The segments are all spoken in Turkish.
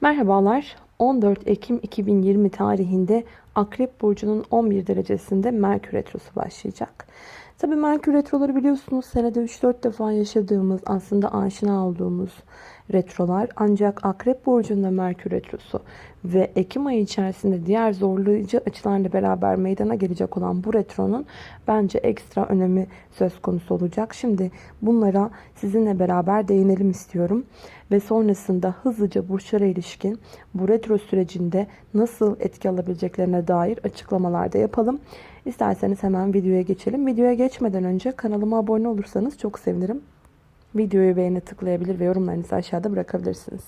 Merhabalar. 14 Ekim 2020 tarihinde Akrep Burcu'nun 11 derecesinde Merkür Retrosu başlayacak. Tabi Merkür Retroları biliyorsunuz senede 3-4 defa yaşadığımız aslında aşina olduğumuz retrolar. Ancak Akrep Burcu'nda Merkür Retrosu ve Ekim ayı içerisinde diğer zorlayıcı açılarla beraber meydana gelecek olan bu retronun bence ekstra önemi söz konusu olacak. Şimdi bunlara sizinle beraber değinelim istiyorum. Ve sonrasında hızlıca burçlara ilişkin bu retro sürecinde nasıl etki alabileceklerine dair açıklamalar da yapalım. İsterseniz hemen videoya geçelim. Videoya geçmeden önce kanalıma abone olursanız çok sevinirim. Videoyu beğeni tıklayabilir ve yorumlarınızı aşağıda bırakabilirsiniz.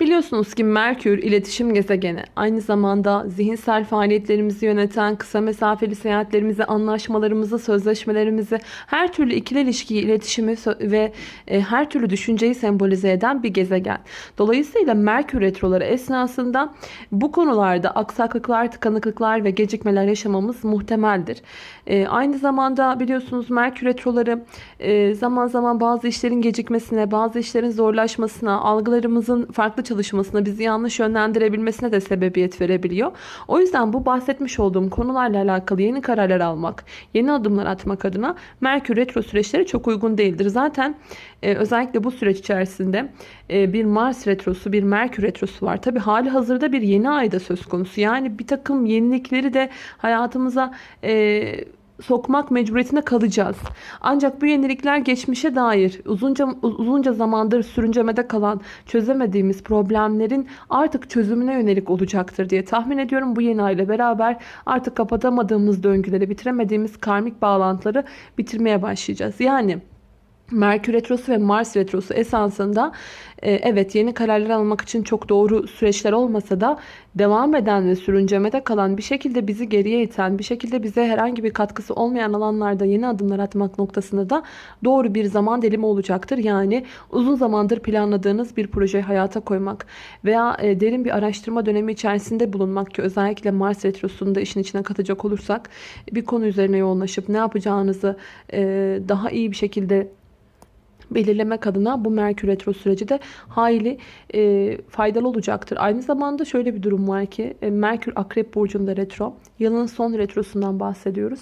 Biliyorsunuz ki Merkür iletişim gezegeni. Aynı zamanda zihinsel faaliyetlerimizi yöneten, kısa mesafeli seyahatlerimizi, anlaşmalarımızı, sözleşmelerimizi, her türlü ikili ilişkiyi, iletişimi ve e, her türlü düşünceyi sembolize eden bir gezegen. Dolayısıyla Merkür retroları esnasında bu konularda aksaklıklar, tıkanıklıklar ve gecikmeler yaşamamız muhtemeldir. E, aynı zamanda biliyorsunuz Merkür retroları e, zaman zaman bazı işlerin gecikmesine, bazı işlerin zorlaşmasına, algılarımızın farklı çalışmasına, bizi yanlış yönlendirebilmesine de sebebiyet verebiliyor. O yüzden bu bahsetmiş olduğum konularla alakalı yeni kararlar almak, yeni adımlar atmak adına Merkür retro süreçleri çok uygun değildir. Zaten e, özellikle bu süreç içerisinde e, bir Mars retrosu, bir Merkür retrosu var. Tabi hali hazırda bir yeni ayda söz konusu. Yani bir takım yenilikleri de hayatımıza e, sokmak mecburiyetinde kalacağız. Ancak bu yenilikler geçmişe dair uzunca uzunca zamandır sürüncemede kalan çözemediğimiz problemlerin artık çözümüne yönelik olacaktır diye tahmin ediyorum. Bu yeni ay ile beraber artık kapatamadığımız döngüleri, bitiremediğimiz karmik bağlantıları bitirmeye başlayacağız. Yani Merkür Retrosu ve Mars Retrosu esansında e, evet yeni kararlar almak için çok doğru süreçler olmasa da devam eden ve sürüncemede kalan bir şekilde bizi geriye iten, bir şekilde bize herhangi bir katkısı olmayan alanlarda yeni adımlar atmak noktasında da doğru bir zaman dilimi olacaktır. Yani uzun zamandır planladığınız bir projeyi hayata koymak veya e, derin bir araştırma dönemi içerisinde bulunmak ki özellikle Mars Retrosu'nu da işin içine katacak olursak bir konu üzerine yoğunlaşıp ne yapacağınızı e, daha iyi bir şekilde belirlemek adına bu Merkür Retro süreci de hayli e, faydalı olacaktır. Aynı zamanda şöyle bir durum var ki e, Merkür Akrep Burcu'nda retro. Yılın son retrosundan bahsediyoruz.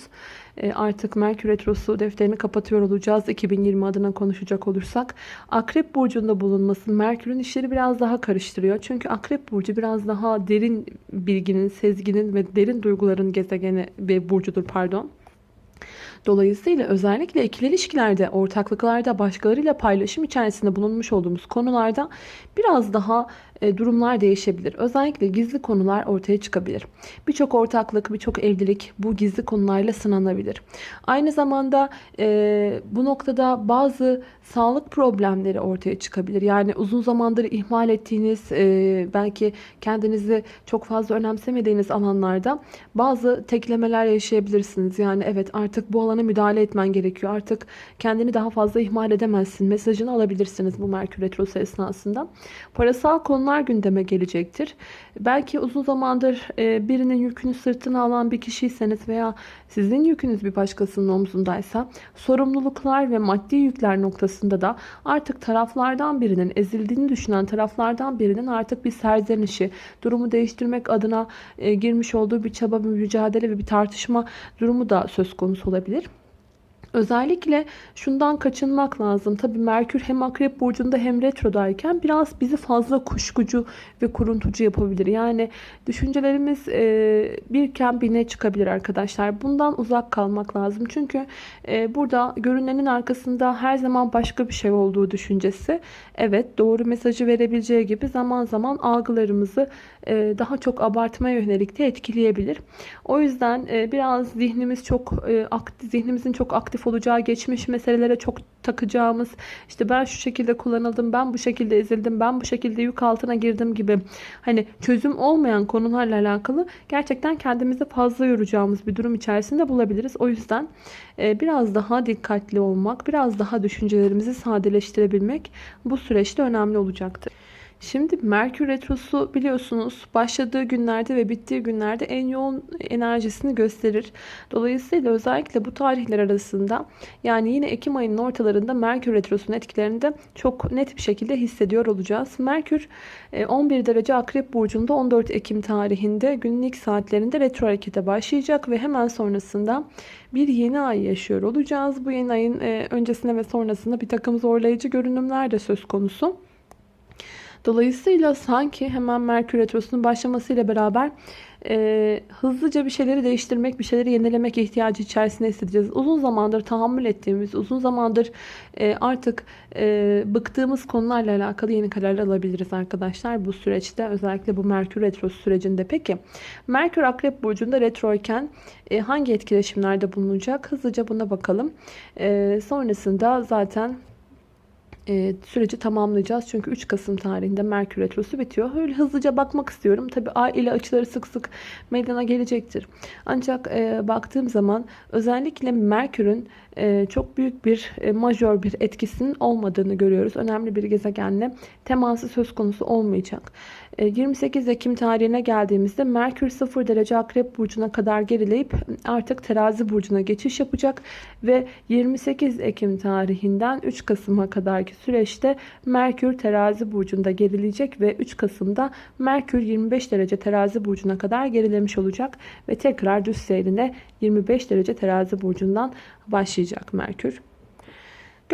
E, artık Merkür Retrosu defterini kapatıyor olacağız 2020 adına konuşacak olursak. Akrep Burcu'nda bulunması Merkür'ün işleri biraz daha karıştırıyor. Çünkü Akrep Burcu biraz daha derin bilginin, sezginin ve derin duyguların gezegeni ve burcudur pardon. Dolayısıyla özellikle ikili ilişkilerde, ortaklıklarda, başkalarıyla paylaşım içerisinde bulunmuş olduğumuz konularda biraz daha e, durumlar değişebilir. Özellikle gizli konular ortaya çıkabilir. Birçok ortaklık, birçok evlilik bu gizli konularla sınanabilir. Aynı zamanda e, bu noktada bazı sağlık problemleri ortaya çıkabilir. Yani uzun zamandır ihmal ettiğiniz, e, belki kendinizi çok fazla önemsemediğiniz alanlarda bazı teklemeler yaşayabilirsiniz. Yani evet artık bu alana müdahale etmen gerekiyor. Artık kendini daha fazla ihmal edemezsin. Mesajını alabilirsiniz bu Merkür Retrosu esnasında. Parasal konular gündeme gelecektir. Belki uzun zamandır e, birinin yükünü sırtına alan bir kişiyseniz veya sizin yükünüz bir başkasının omzundaysa sorumluluklar ve maddi yükler noktasında da artık taraflardan birinin ezildiğini düşünen taraflardan birinin artık bir serzenişi, durumu değiştirmek adına e, girmiş olduğu bir çaba, bir mücadele ve bir tartışma durumu da söz konusu olabilir. Özellikle şundan kaçınmak lazım. Tabii Merkür hem Akrep Burcu'nda hem retrodayken biraz bizi fazla kuşkucu ve kuruntucu yapabilir. Yani düşüncelerimiz e, birken bine çıkabilir arkadaşlar. Bundan uzak kalmak lazım. Çünkü e, burada görünenin arkasında her zaman başka bir şey olduğu düşüncesi. Evet doğru mesajı verebileceği gibi zaman zaman algılarımızı daha çok abartmaya yönelik de etkileyebilir. O yüzden e, biraz zihnimiz çok e, aktif, zihnimizin çok aktif olacağı geçmiş meselelere çok takacağımız işte ben şu şekilde kullanıldım, ben bu şekilde ezildim, ben bu şekilde yük altına girdim gibi hani çözüm olmayan konularla alakalı gerçekten kendimizi fazla yoracağımız bir durum içerisinde bulabiliriz. O yüzden e, biraz daha dikkatli olmak, biraz daha düşüncelerimizi sadeleştirebilmek bu süreçte önemli olacaktır. Şimdi Merkür Retrosu biliyorsunuz başladığı günlerde ve bittiği günlerde en yoğun enerjisini gösterir. Dolayısıyla özellikle bu tarihler arasında yani yine Ekim ayının ortalarında Merkür Retrosu'nun etkilerini de çok net bir şekilde hissediyor olacağız. Merkür e, 11 derece Akrep Burcu'nda 14 Ekim tarihinde günün ilk saatlerinde retro harekete başlayacak ve hemen sonrasında bir yeni ay yaşıyor olacağız. Bu yeni ayın e, öncesinde ve sonrasında bir takım zorlayıcı görünümler de söz konusu. Dolayısıyla sanki hemen Merkür Retrosu'nun başlamasıyla beraber e, hızlıca bir şeyleri değiştirmek, bir şeyleri yenilemek ihtiyacı içerisinde hissedeceğiz. Uzun zamandır tahammül ettiğimiz, uzun zamandır e, artık e, bıktığımız konularla alakalı yeni kararlar alabiliriz arkadaşlar bu süreçte. Özellikle bu Merkür Retrosu sürecinde. Peki Merkür Akrep Burcu'nda retroyken e, hangi etkileşimlerde bulunacak? Hızlıca buna bakalım. E, sonrasında zaten e, süreci tamamlayacağız. Çünkü 3 Kasım tarihinde Merkür Retrosu bitiyor. Öyle hızlıca bakmak istiyorum. Tabi Ay ile açıları sık sık meydana gelecektir. Ancak e, baktığım zaman özellikle Merkür'ün e, çok büyük bir e, majör bir etkisinin olmadığını görüyoruz. Önemli bir gezegenle teması söz konusu olmayacak. 28 e, Ekim tarihine geldiğimizde Merkür 0 derece Akrep Burcu'na kadar gerileyip artık Terazi Burcu'na geçiş yapacak ve 28 Ekim tarihinden 3 Kasım'a kadarki süreçte Merkür Terazi Burcu'nda gerileyecek ve 3 Kasım'da Merkür 25 derece Terazi Burcu'na kadar gerilemiş olacak ve tekrar düz seyrine 25 derece Terazi Burcu'ndan başlayacak Merkür.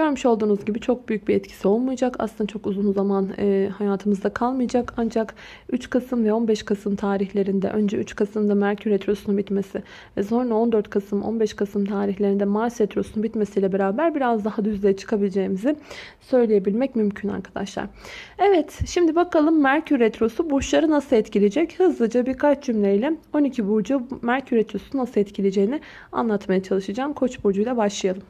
Görmüş olduğunuz gibi çok büyük bir etkisi olmayacak. Aslında çok uzun zaman e, hayatımızda kalmayacak. Ancak 3 Kasım ve 15 Kasım tarihlerinde önce 3 Kasım'da Merkür Retrosu'nun bitmesi ve sonra 14 Kasım 15 Kasım tarihlerinde Mars Retrosu'nun bitmesiyle beraber biraz daha düzlüğe çıkabileceğimizi söyleyebilmek mümkün arkadaşlar. Evet şimdi bakalım Merkür Retrosu burçları nasıl etkileyecek? Hızlıca birkaç cümleyle 12 burcu Merkür Retrosu nasıl etkileyeceğini anlatmaya çalışacağım. Koç burcuyla başlayalım.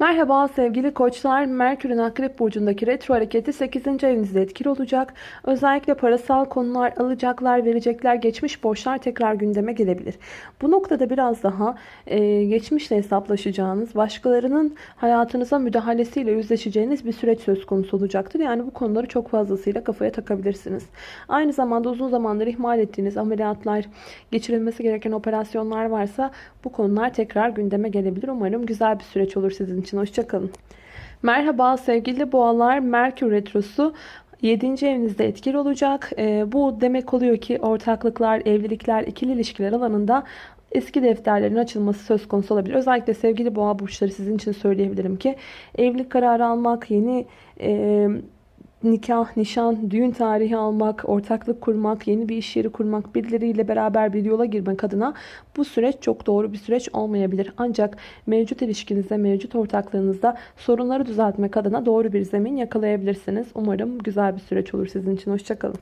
Merhaba sevgili koçlar. Merkür'ün Akrep Burcu'ndaki retro hareketi 8. evinizde etkili olacak. Özellikle parasal konular, alacaklar, verecekler, geçmiş borçlar tekrar gündeme gelebilir. Bu noktada biraz daha e, geçmişle hesaplaşacağınız, başkalarının hayatınıza müdahalesiyle yüzleşeceğiniz bir süreç söz konusu olacaktır. Yani bu konuları çok fazlasıyla kafaya takabilirsiniz. Aynı zamanda uzun zamandır ihmal ettiğiniz ameliyatlar, geçirilmesi gereken operasyonlar varsa bu konular tekrar gündeme gelebilir. Umarım güzel bir süreç olur sizin için için. Hoşçakalın. Merhaba sevgili boğalar. Merkür Retrosu 7. evinizde etkili olacak. E, bu demek oluyor ki ortaklıklar, evlilikler, ikili ilişkiler alanında eski defterlerin açılması söz konusu olabilir. Özellikle sevgili boğa burçları sizin için söyleyebilirim ki evlilik kararı almak, yeni e, nikah, nişan, düğün tarihi almak, ortaklık kurmak, yeni bir iş yeri kurmak, birileriyle beraber bir yola girmek adına bu süreç çok doğru bir süreç olmayabilir. Ancak mevcut ilişkinizde, mevcut ortaklığınızda sorunları düzeltmek adına doğru bir zemin yakalayabilirsiniz. Umarım güzel bir süreç olur sizin için. Hoşçakalın.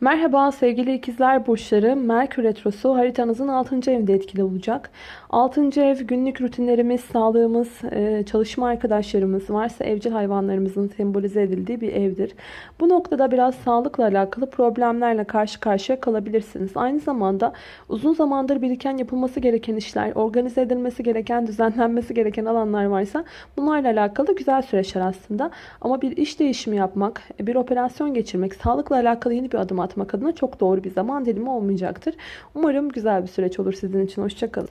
Merhaba sevgili ikizler burçları. Merkür Retrosu haritanızın 6. evinde etkili olacak. 6. ev günlük rutinlerimiz, sağlığımız, e, çalışma arkadaşlarımız varsa evcil hayvanlarımızın sembolize edildiği bir evdir. Bu noktada biraz sağlıkla alakalı problemlerle karşı karşıya kalabilirsiniz. Aynı zamanda uzun zamandır biriken yapılması gereken işler, organize edilmesi gereken, düzenlenmesi gereken alanlar varsa bunlarla alakalı güzel süreçler aslında. Ama bir iş değişimi yapmak, bir operasyon geçirmek, sağlıkla alakalı yeni bir adım atmak adına çok doğru bir zaman dilimi olmayacaktır. Umarım güzel bir süreç olur sizin için. Hoşçakalın.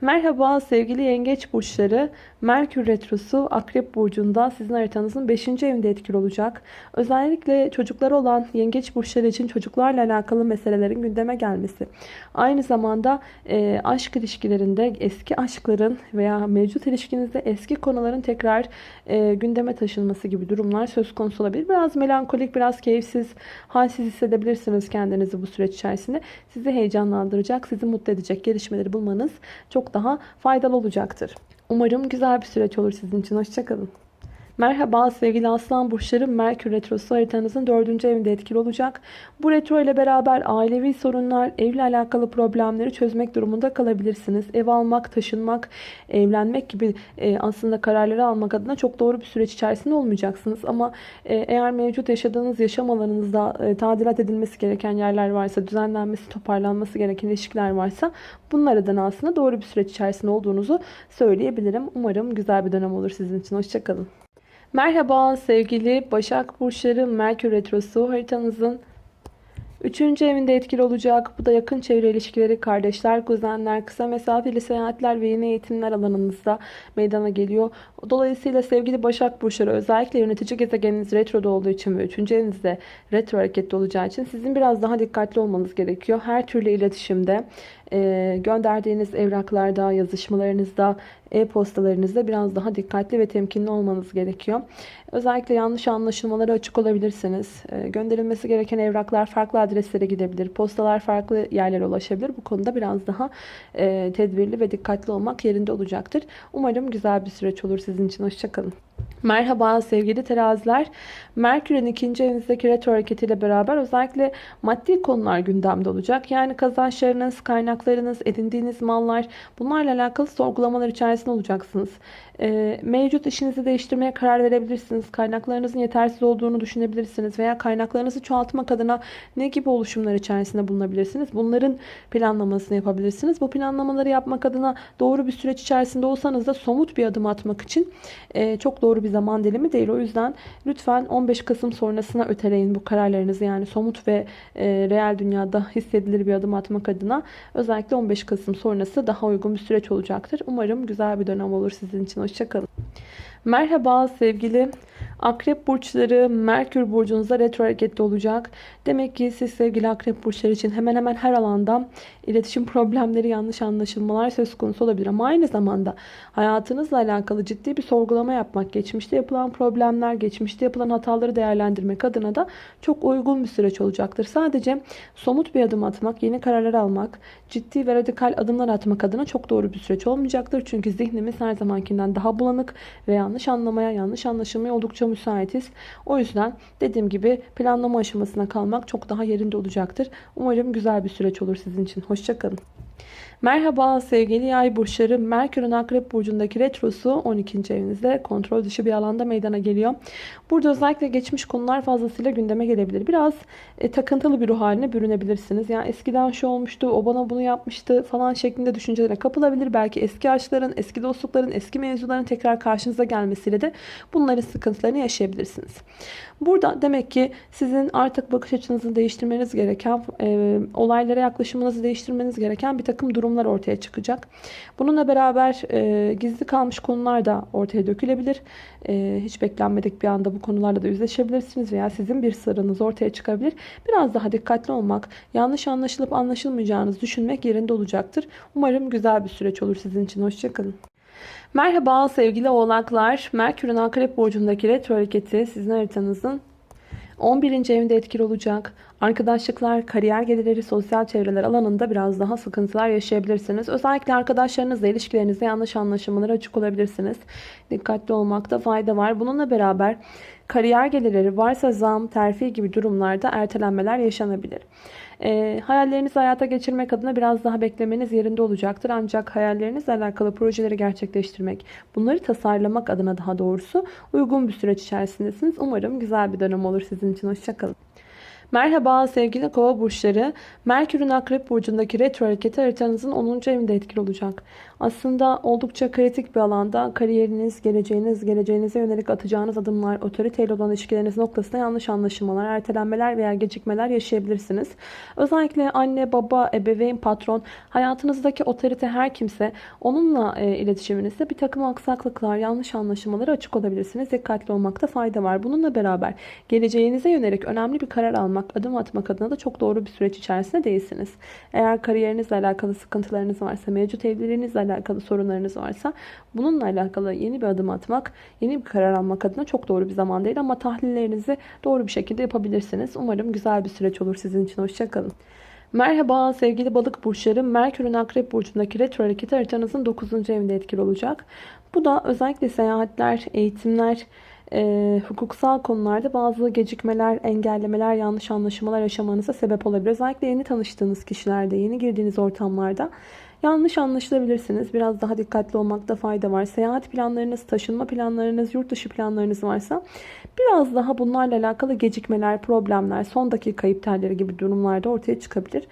Merhaba sevgili yengeç burçları. Merkür Retrosu Akrep Burcu'nda sizin haritanızın 5. evinde etkili olacak. Özellikle çocukları olan yengeç burçları için çocuklarla alakalı meselelerin gündeme gelmesi. Aynı zamanda e, aşk ilişkilerinde eski aşkların veya mevcut ilişkinizde eski konuların tekrar e, gündeme taşınması gibi durumlar söz konusu olabilir. Biraz melankolik, biraz keyifsiz, halsiz hissedebilirsiniz kendinizi bu süreç içerisinde. Sizi heyecanlandıracak, sizi mutlu edecek gelişmeleri bulmanız çok daha faydalı olacaktır. Umarım güzel bir süreç olur sizin için. Hoşçakalın. Merhaba sevgili aslan burçları Merkür Retrosu haritanızın 4. evinde etkili olacak. Bu retro ile beraber ailevi sorunlar, evle alakalı problemleri çözmek durumunda kalabilirsiniz. Ev almak, taşınmak, evlenmek gibi e, aslında kararları almak adına çok doğru bir süreç içerisinde olmayacaksınız. Ama e, eğer mevcut yaşadığınız yaşam alanınızda e, tadilat edilmesi gereken yerler varsa, düzenlenmesi, toparlanması gereken ilişkiler varsa bunlar adına aslında doğru bir süreç içerisinde olduğunuzu söyleyebilirim. Umarım güzel bir dönem olur sizin için. Hoşçakalın. Merhaba sevgili Başak Burçları Merkür Retrosu haritanızın 3. evinde etkili olacak. Bu da yakın çevre ilişkileri, kardeşler, kuzenler, kısa mesafeli seyahatler ve yeni eğitimler alanınızda meydana geliyor. Dolayısıyla sevgili Başak Burçları özellikle yönetici gezegeniniz retroda olduğu için ve 3. evinizde retro hareketli olacağı için sizin biraz daha dikkatli olmanız gerekiyor. Her türlü iletişimde e, gönderdiğiniz evraklarda, yazışmalarınızda, e-postalarınızda biraz daha dikkatli ve temkinli olmanız gerekiyor. Özellikle yanlış anlaşılmalara açık olabilirsiniz. E, gönderilmesi gereken evraklar farklı adreslere gidebilir. Postalar farklı yerlere ulaşabilir. Bu konuda biraz daha e, tedbirli ve dikkatli olmak yerinde olacaktır. Umarım güzel bir süreç olur sizin için. Hoşçakalın. Merhaba sevgili teraziler. Merkür'ün ikinci evinizdeki retro hareketiyle beraber özellikle maddi konular gündemde olacak. Yani kazançlarınız, kaynaklarınız, edindiğiniz mallar bunlarla alakalı sorgulamalar içerisinde olacaksınız. E, mevcut işinizi değiştirmeye karar verebilirsiniz. Kaynaklarınızın yetersiz olduğunu düşünebilirsiniz veya kaynaklarınızı çoğaltmak adına ne gibi oluşumlar içerisinde bulunabilirsiniz? Bunların planlamasını yapabilirsiniz. Bu planlamaları yapmak adına doğru bir süreç içerisinde olsanız da somut bir adım atmak için e, çok doğru bir zaman dilimi değil. O yüzden lütfen 15 Kasım sonrasına öteleyin bu kararlarınızı. Yani somut ve e, reel dünyada hissedilir bir adım atmak adına özellikle 15 Kasım sonrası daha uygun bir süreç olacaktır. Umarım güzel bir dönem olur sizin için. Hoşçakalın. Merhaba sevgili Akrep burçları Merkür burcunuzda retro hareketli olacak. Demek ki siz sevgili Akrep burçları için hemen hemen her alanda iletişim problemleri, yanlış anlaşılmalar söz konusu olabilir. Ama aynı zamanda hayatınızla alakalı ciddi bir sorgulama yapmak, geçmişte yapılan problemler, geçmişte yapılan hataları değerlendirmek adına da çok uygun bir süreç olacaktır. Sadece somut bir adım atmak, yeni kararlar almak, ciddi ve radikal adımlar atmak adına çok doğru bir süreç olmayacaktır. Çünkü zihnimiz her zamankinden daha bulanık ve yanlış anlamaya, yanlış anlaşılmaya oldukça müsaitiz. O yüzden dediğim gibi planlama aşamasına kalmak çok daha yerinde olacaktır. Umarım güzel bir süreç olur sizin için. Hoşçakalın. Merhaba sevgili yay burçları. Merkür'ün akrep burcundaki retrosu 12. evinizde kontrol dışı bir alanda meydana geliyor. Burada özellikle geçmiş konular fazlasıyla gündeme gelebilir. Biraz e, takıntılı bir ruh haline bürünebilirsiniz. Yani eskiden şu olmuştu, o bana bunu yapmıştı falan şeklinde düşüncelere kapılabilir. Belki eski aşkların, eski dostlukların, eski mevzuların tekrar karşınıza gelmesiyle de bunların sıkıntılarını yaşayabilirsiniz. Burada demek ki sizin artık bakış açınızı değiştirmeniz gereken, e, olaylara yaklaşımınızı değiştirmeniz gereken bir takım durumlar ortaya çıkacak. Bununla beraber e, gizli kalmış konular da ortaya dökülebilir. E, hiç beklenmedik bir anda bu konularla da yüzleşebilirsiniz veya sizin bir sırrınız ortaya çıkabilir. Biraz daha dikkatli olmak, yanlış anlaşılıp anlaşılmayacağınızı düşünmek yerinde olacaktır. Umarım güzel bir süreç olur sizin için. Hoşçakalın. Merhaba sevgili oğlaklar. Merkür'ün akrep burcundaki retro hareketi sizin haritanızın 11. evinde etkili olacak. Arkadaşlıklar, kariyer gelirleri, sosyal çevreler alanında biraz daha sıkıntılar yaşayabilirsiniz. Özellikle arkadaşlarınızla ilişkilerinizde yanlış anlaşılmalara açık olabilirsiniz. Dikkatli olmakta fayda var. Bununla beraber kariyer gelirleri varsa zam, terfi gibi durumlarda ertelenmeler yaşanabilir. E, hayallerinizi hayata geçirmek adına biraz daha beklemeniz yerinde olacaktır. Ancak hayallerinizle alakalı projeleri gerçekleştirmek, bunları tasarlamak adına daha doğrusu uygun bir süreç içerisindesiniz. Umarım güzel bir dönem olur sizin için. Hoşçakalın. Merhaba sevgili kova burçları. Merkür'ün akrep burcundaki retro hareketi haritanızın 10. evinde etkili olacak. Aslında oldukça kritik bir alanda kariyeriniz, geleceğiniz, geleceğinize yönelik atacağınız adımlar, otoriteyle olan ilişkileriniz noktasında yanlış anlaşılmalar, ertelenmeler veya gecikmeler yaşayabilirsiniz. Özellikle anne, baba, ebeveyn, patron, hayatınızdaki otorite her kimse onunla e, iletişiminizde bir takım aksaklıklar, yanlış anlaşılmalara açık olabilirsiniz. Dikkatli olmakta fayda var. Bununla beraber geleceğinize yönelik önemli bir karar almak, adım atmak adına da çok doğru bir süreç içerisinde değilsiniz. Eğer kariyerinizle alakalı sıkıntılarınız varsa, mevcut evliliğinizle alakalı sorunlarınız varsa bununla alakalı yeni bir adım atmak, yeni bir karar almak adına çok doğru bir zaman değil ama tahlillerinizi doğru bir şekilde yapabilirsiniz. Umarım güzel bir süreç olur sizin için. Hoşçakalın. Merhaba sevgili balık burçları. Merkür'ün akrep burcundaki retro hareketi haritanızın 9. evinde etkili olacak. Bu da özellikle seyahatler, eğitimler, e, hukuksal konularda bazı gecikmeler, engellemeler, yanlış anlaşılmalar yaşamanıza sebep olabilir. Özellikle yeni tanıştığınız kişilerde, yeni girdiğiniz ortamlarda yanlış anlaşılabilirsiniz. Biraz daha dikkatli olmakta fayda var. Seyahat planlarınız, taşınma planlarınız, yurt dışı planlarınız varsa biraz daha bunlarla alakalı gecikmeler, problemler, son dakika iptalleri gibi durumlarda ortaya çıkabilir.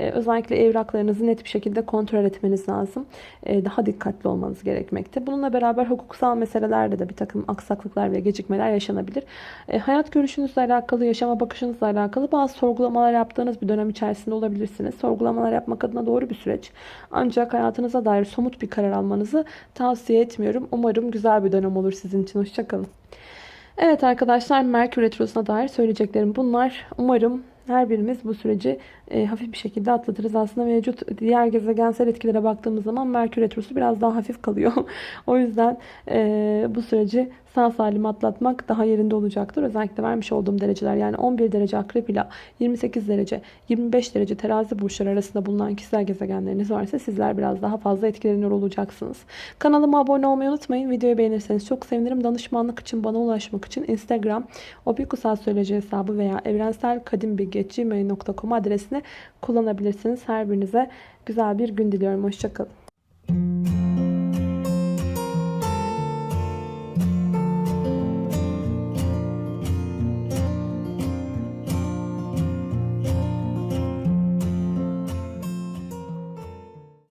Ee, özellikle evraklarınızı net bir şekilde kontrol etmeniz lazım. Ee, daha dikkatli olmanız gerekmekte. Bununla beraber hukuksal meselelerde de bir takım aksaklıklar ve gecikmeler yaşanabilir. Ee, hayat görüşünüzle alakalı, yaşama bakışınızla alakalı bazı sorgulamalar yaptığınız bir dönem içerisinde olabilirsiniz. Sorgulamalar yapmak adına doğru bir süreç. Ancak hayatınıza dair somut bir karar almanızı tavsiye etmiyorum. Umarım güzel bir dönem olur sizin için. Hoşçakalın. Evet arkadaşlar Merkür Retrosu'na dair söyleyeceklerim bunlar. Umarım her birimiz bu süreci e, hafif bir şekilde atlatırız. Aslında mevcut diğer gezegensel etkilere baktığımız zaman Merkür Retrosu biraz daha hafif kalıyor. o yüzden e, bu süreci sağ salim atlatmak daha yerinde olacaktır. Özellikle vermiş olduğum dereceler yani 11 derece akrep ile 28 derece 25 derece terazi burçları arasında bulunan kişisel gezegenleriniz varsa sizler biraz daha fazla etkileniyor olacaksınız. Kanalıma abone olmayı unutmayın. Videoyu beğenirseniz çok sevinirim. Danışmanlık için bana ulaşmak için Instagram obikusal söyleci hesabı veya evrenselkadimbilgi.gmail.com adresini kullanabilirsiniz. Her birinize güzel bir gün diliyorum. Hoşçakalın.